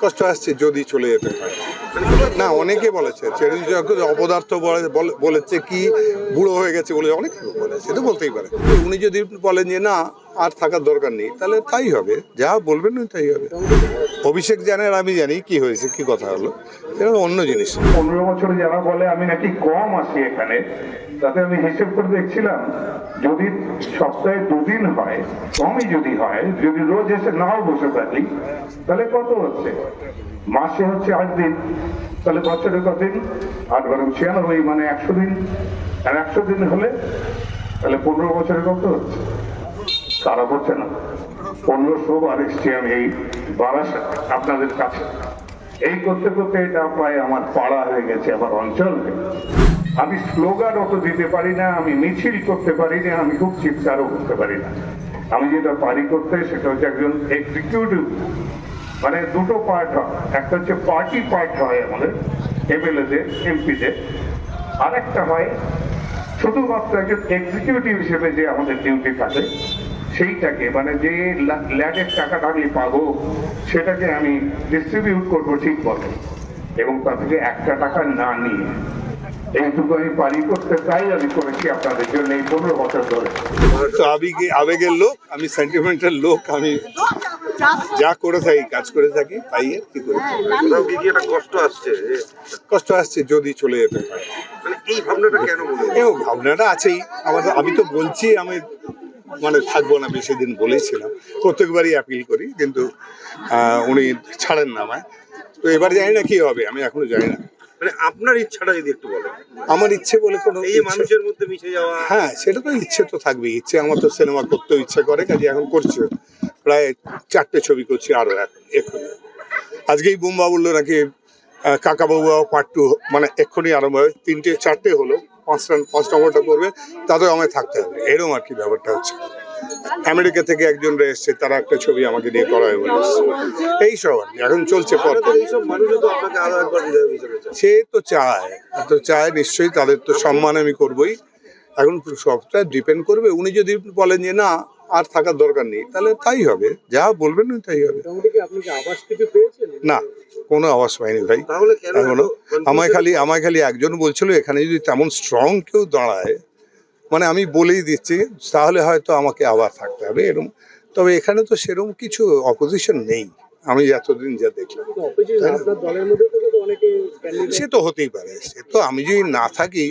কষ্ট আসছে যদি চলে যেতে হয়। না, অনেকে বলেছে চিরঞ্জিত অপদার্থ বলে- বলে- বলেছে কি বুড়ো হয়ে গেছে বলে অনেকে বলেছে এটা বলতেই পারে। উনি যদি বলেন যে না, আর থাকার দরকার নেই, তাহলে তাই হবে, যা বলবেন তাই হবে। অভিষেক জানের আমি জানি কি হয়েছে, কি কথা হলো। এটা অন্য জিনিস। পনেরো বছর যারা বলে, আমি নাকি কম আসি এখানে। তাতে আমি হিসেব করে দেখছিলাম, যদি সপ্তাহে দুদিন হয়, কমই যদি হয়, যদি রোজ এসে নাও বসে থাকি, তাহলে কত হচ্ছে? মাসে হচ্ছে আট দিন, তাহলে বছরে কদিন? আট বারো ছিয়ানব্বই মানে একশো দিন। আর একশো দিন হলে, তাহলে পনেরো বছরে কত হচ্ছে? তারা করছে না। পনেরোশো এসছি আমি এই বারাসাত আপনাদের কাছে। এই করতে করতে এটা প্রায় আমার পাড়া হয়ে গেছে, আমার অঞ্চল আমি স্লোগান অত দিতে পারি না, আমি মিছিল করতে পারি না, আমি খুব চিৎকারও করতে পারি না। আমি যেটা পারি করতে, সেটা হচ্ছে একজন এক্সিকিউটিভ মানে দুটো পার্ট হয়। একটা হচ্ছে পার্টি পার্ট হয় আমাদের, এমএলএদের, এমপিদের। আর একটা হয়, শুধুমাত্র একজন এক্সিকিউটিভ হিসেবে যে আমাদের ডিউটি থাকে। সেইটাকে মানে যে ল্যাডের টাকাটা আমি পাবো সেটাকে আমি ডিস্ট্রিবিউট করব ঠিক মতো এবং তা থেকে একটা টাকা না নিয়ে। এইটুকু আমি পারি করতে তাই আমি করেছি আপনাদের জন্য এই পনেরো বছর ধরে। তো আবেগে আবেগের লোক আমি সেন্টিমেন্টাল লোক আমি যা করে থাকি কাজ করে থাকি তাই আর কি করি একটা কষ্ট আসছে? কষ্ট আসছে যদি চলে যেতে হয় মানে এই ভাবনাটা কেন মনে ভাবনাটা আছেই। আমার আমি তো বলছি আমি মানে থাকব না বেশি দিন বলেছিলাম। প্রত্যেকবারই অ্যাপিল করি কিন্তু উনি ছাড়েন না আমায়। তো এবার জানি না কি হবে আমি এখনও জানি না। মানে আপনার ইচ্ছাটা যদি একটু বলেন। আমার ইচ্ছে বলে কোনো এই মানুষের মধ্যে মিশে যাওয়া। হ্যাঁ সেটা তো ইচ্ছে তো থাকবেই। ইচ্ছে আমার তো সিনেমা করতেও ইচ্ছে করে কাজে এখন করছি। প্রায় চারটে ছবি করছি আরও এখন এক্ষুনি আজকেই বুম্বা বলল নাকি কাকা বাবু পার্ট টু মানে এক্ষুনি আরম্ভ হবে। তিনটে চারটে হলো। পাঁচ নম্বরটা করবে তাতেও আমায় থাকতে হবে। এরকম আর কি ব্যাপারটা হচ্ছে। আমেরিকা থেকে একজন এসছে তারা একটা ছবি আমাকে দিয়ে করাবে বলে এসছে। এই সব আর কি এখন চলছে সে তো চায় তো চায় নিশ্চয়ই তাদের তো সম্মান আমি করবই। এখন সবটা ডিপেন্ড করবে। উনি যদি বলেন যে না আর থাকার দরকার নেই তাহলে তাই হবে। যা বলবেন তাই হবে। না। কোনো আওয়াজ পাইনি ভাই। এখনও? আমায় খালি আমায় খালি একজন বলছিল এখানে যদি তেমন স্ট্রং কেউ দাঁড়ায় মানে আমি বলেই দিচ্ছি তাহলে হয়তো আমাকে আবার থাকতে হবে। এরকম তবে এখানে তো সেরকম কিছু অপোজিশন নেই আমি এতদিন যা দেখলাম। সে তো হতেই পারে সে তো আমি যদি না থাকি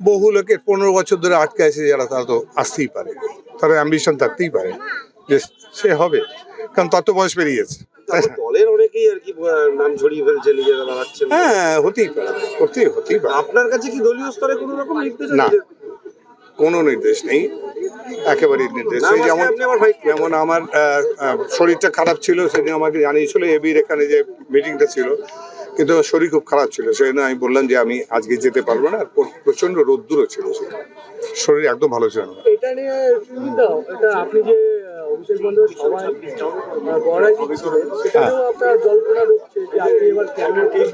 বহু লোকের পনেরো বছর ধরে আটকে আছে যারা তারা তো আসতেই পারে। তাদের অ্যাম্বিশন থাকতেই পারে যে সে হবে কারণ তত বয়স বেরিয়েছে? দলের অনেকেই আর কি নাম ছড়িয়ে ফেলছে নিজেরা দাঁড়াচ্ছেন। হ্যাঁ হতেই পারে হতেই হতেই পারে। আপনার কাছে কি দলীয় স্তরে কোনো রকম নির্দেশ না। কোনো নির্দেশ নেই একেবারেই নির্দেশ নেই। যেমন ভাই যেমন আমার শরীরটা খারাপ ছিল সেদিন আমাকে জানিয়েছিল এবির এখানে যে মিটিংটা ছিল। কিন্তু আমার শরীর খুব খারাপ ছিল সেদিন আমি বললাম যে আমি আজকে যেতে পারব না আর প্র- প্রচণ্ড রোদ্দুরও ছিল সেদিন। শরীর একদম ভালো ছিল না। এটা নিয়ে আপনি যে অভিষেক বন্দ্যোপাধ্যায় সবাই বড়াই দিচ্ছিলেন সেটাও আপনার জল্পনা ঢুকছে যে আপনি এবার ক্যাবিনেট ঠিক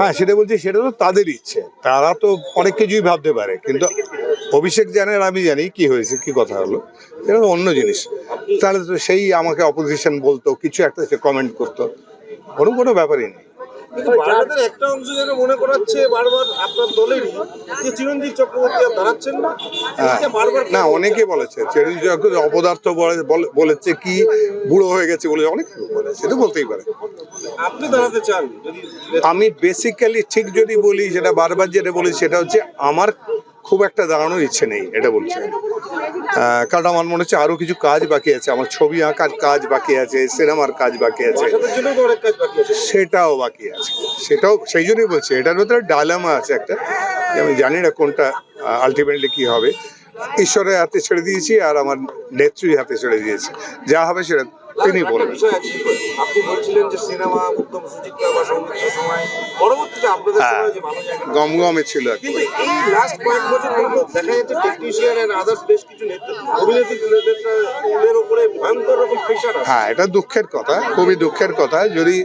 হ্যাঁ সেটা বলছি সেটা তো তাদের ইচ্ছে। তারা তো অনেক কিছুই ভাবতে পারে কিন্তু অভিষেক জানের আমি জানি কি হয়েছে কি কথা হলো। এটা অন্য জিনিস। তাহলে তো সেই আমাকে অপোজিশন বলতো কিছু একটা সে কমেন্ট করতো। কোনো কোনো ব্যাপারই নেই। কিন্তু একটা অংশ যেন মনে করাচ্ছে বারবার আপনার দলেরই যে চিরঞ্জিত চক্রবর্তী আর দাঁড়াচ্ছেন না হ্যাঁ। বারবার না অনেকে বলেছে চিরঞ্জিত অপদার্থ বলে- বলে- বলেছে কি বুড়ো হয়ে গেছে বলে অনেক বলেছে তো বলতেই পারে আপনি দাঁড়াতে চান আমি বেসিক্যালি ঠিক যদি বলি সেটা বারবার যেটা বলি সেটা হচ্ছে আমার খুব একটা দাঁড়ানোর ইচ্ছে নেই এটা বলছি। কারণ আমার মনে হচ্ছে আরও কিছু কাজ বাকি আছে। আমার ছবি আঁকার কাজ বাকি আছে সিনেমার কাজ বাকি আছে। সেটাও বাকি আছে। সেটাও সেই জন্যই বলছি এটার ভেতরে ডায়লামা আছে একটা। আমি জানি না কোনটা আলটিমেটলি কি হবে। ঈশ্বরের হাতে ছেড়ে দিয়েছি আর আমার নেত্রীর হাতে ছেড়ে দিয়েছি। যা হবে সেটা তিনি একটা বলবেন আপনি বলছিলেন যে সিনেমা উত্তম সুচিত্রা বা সঙ্গীতের সময়। পরবর্তীতে আপনাদের হ্যাঁ সময় যে ভালো জায়গা গমগমে ছিল কিন্তু এই লাস্ট কয়েক বছর পর্যন্ত দেখা যাচ্ছে টেকনিশিয়ান এন্ড আদার্স বেশ কিছু নেতা- উপরে ভয়ঙ্কর রকম প্রেশার হ্যাঁ এটা দুঃখের কথা খুবই দুঃখের কথা। যদি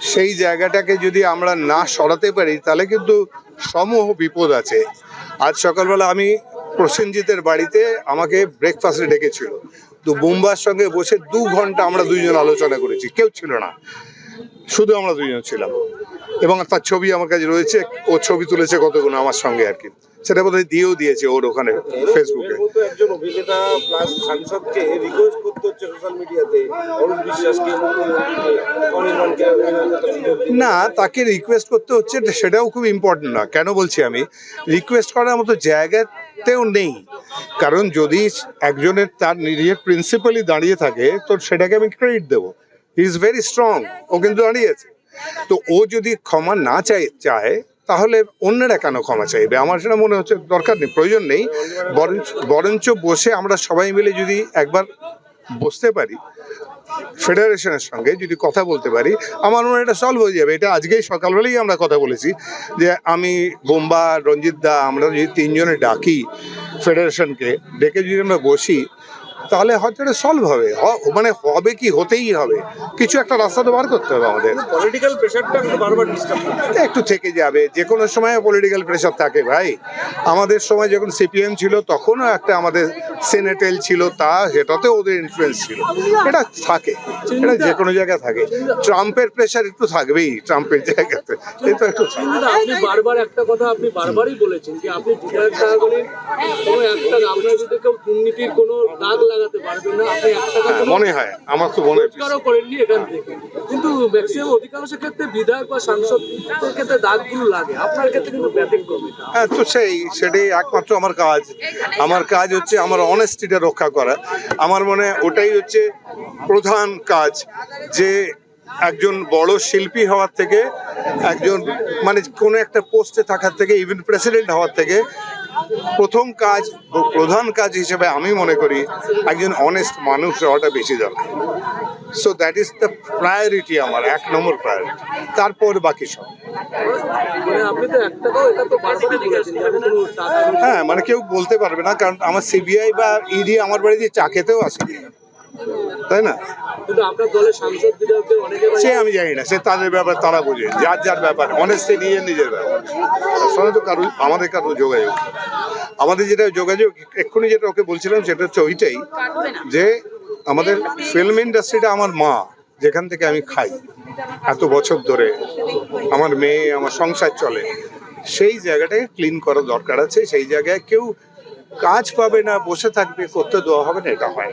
সেই জায়গাটাকে যদি আমরা না সরাতে পারি তাহলে কিন্তু সমূহ বিপদ আছে। আজ সকালবেলা আমি প্রসেনজিতের বাড়িতে আমাকে ব্রেকফাস্টে ডেকেছিল। তো বুম্বার সঙ্গে বসে দু ঘণ্টা আমরা দুইজন আলোচনা করেছি কেউ ছিল না। শুধু আমরা দুজন ছিলাম। এবং তার ছবি আমার কাছে রয়েছে ও ছবি তুলেছে কতগুলো আমার সঙ্গে আর কি। সেটা বোধহয় দিয়েও দিয়েছে ওর ওখানে ফেসবুকে একজন অভিনেতা প্লাস সাংসদকে রিকোয়েস্ট করতে হচ্ছে সোশ্যাল মিডিয়াতে অরুণ বিশ্বাসকে মুখ্যমন্ত্রীকে অনির্বাণকে অভিনয় করতে সুযোগ দিন। না তাকে রিকোয়েস্ট করতে হচ্ছে সেটাও খুব ইম্পর্টেন্ট না। কেন বলছি আমি? রিকোয়েস্ট করার মতো জায়গাতেও নেই। কারণ যদি একজনের তার নিজের প্রিন্সিপালি দাঁড়িয়ে থাকে, তো সেটাকে আমি ক্রেডিট দেবো। হি ইজ ভেরি স্ট্রং ও কিন্তু দাঁড়িয়েছে। তো ও যদি ক্ষমা না চাই, চায়, তাহলে অন্যরা কেন ক্ষমা চাইবে? আমার সেটা মনে হচ্ছে দরকার নেই, প্রয়োজন নেই। বরঞ্চ বরঞ্চ বসে আমরা সবাই মিলে যদি একবার বসতে পারি ফেডারেশনের সঙ্গে যদি কথা বলতে পারি, আমার মনে এটা সলভ হয়ে যাবে। এটা আজকেই সকালবেলাই আমরা কথা বলেছি যে আমি বোম্বা, রঞ্জিত দা, আমরা যদি তিনজনে ডাকি ফেডারেশনকে, ডেকে যদি আমরা বসি তাহলে হয়তো এটা সলভ হবে। মানে হবে কি হতেই হবে। কিছু একটা রাস্তা তো বার করতে হবে আমাদের। পলিটিক্যাল প্রেশারটা বারবার ডিস্টার্ব একটু থেকে যাবে। যে কোনো সময় পলিটিক্যাল প্রেশার থাকে ভাই। আমাদের সময় যখন সিপিএম ছিল তখনও একটা আমাদের সেনেটেল ছিল তা সেটাতে ওদের ইনফ্লুয়েন্স ছিল। এটা থাকে। এটা যে কোনো জায়গায় থাকে। ট্রাম্পের প্রেশার একটু থাকবেই ট্রাম্পের জায়গাতে। এটা একটু আপনি বারবার একটা কথা আপনি বারবারই বলেছেন যে আপনি কোনো একটা আপনার যদি কেউ দুর্নীতির কোনো দাগ লাগাতে পারবেন না আপনি এক টাকা হ্যাঁ, মনে হয় আমার তো মনে হয়। রোজগারও করেননি এখান থেকে। কিন্তু ম্যাক্সিমাম অধিকাংশ ক্ষেত্রে বিধায়ক বা ক্ষেত্রে দাগগুলো লাগে। আপনার ক্ষেত্রে কিন্তু ব্যতিক্রম হ্যাঁ তো সেই সেটাই একমাত্র আমার কাজ। আমার কাজ হচ্ছে আমার অনেস্টিটা রক্ষা করা। আমার মনে হয় ওটাই হচ্ছে প্রধান কাজ যে একজন বড় শিল্পী হওয়ার থেকে একজন মানে কোনো একটা পোস্টে থাকার থেকে ইভেন প্রেসিডেন্ট হওয়ার থেকে প্রথম কাজ প্রধান কাজ হিসেবে আমি মনে করি একজন অনেস্ট মানুষ হওয়াটা বেশি দরকার। So that is the priority আমার এক নম্বর প্রায়োরিটি তারপর বাকি সব। মানে হ্যাঁ মানে কেউ বলতে পারবে না কারণ আমার সিবিআই বা ইডি আমার বাড়িতে চা খেতেও আসে। তাই না? কিন্তু আপনার দলের সাংসদ বিধায়কদের অনেকে সে আমি জানি না সে তাদের ব্যাপার তারা বোঝে যার যার ব্যাপার অনেস্টে নিজের নিজের ব্যাপার। তার সঙ্গে তো কারও আমাদের কারও যোগাযোগ। আমাদের যেটা যোগাযোগ এক্ষুনি যেটা ওকে বলছিলাম সেটা হচ্ছে ওইটাই যে আমাদের ফিল্ম ইন্ডাস্ট্রিটা আমার মা যেখান থেকে আমি খাই এত বছর ধরে। আমার মেয়ে আমার সংসার চলে। সেই জায়গাটাকে ক্লিন করা দরকার আছে সেই জায়গায় কেউ কাজ পাবে না বসে থাকবে করতে দেওয়া হবে না এটা হয়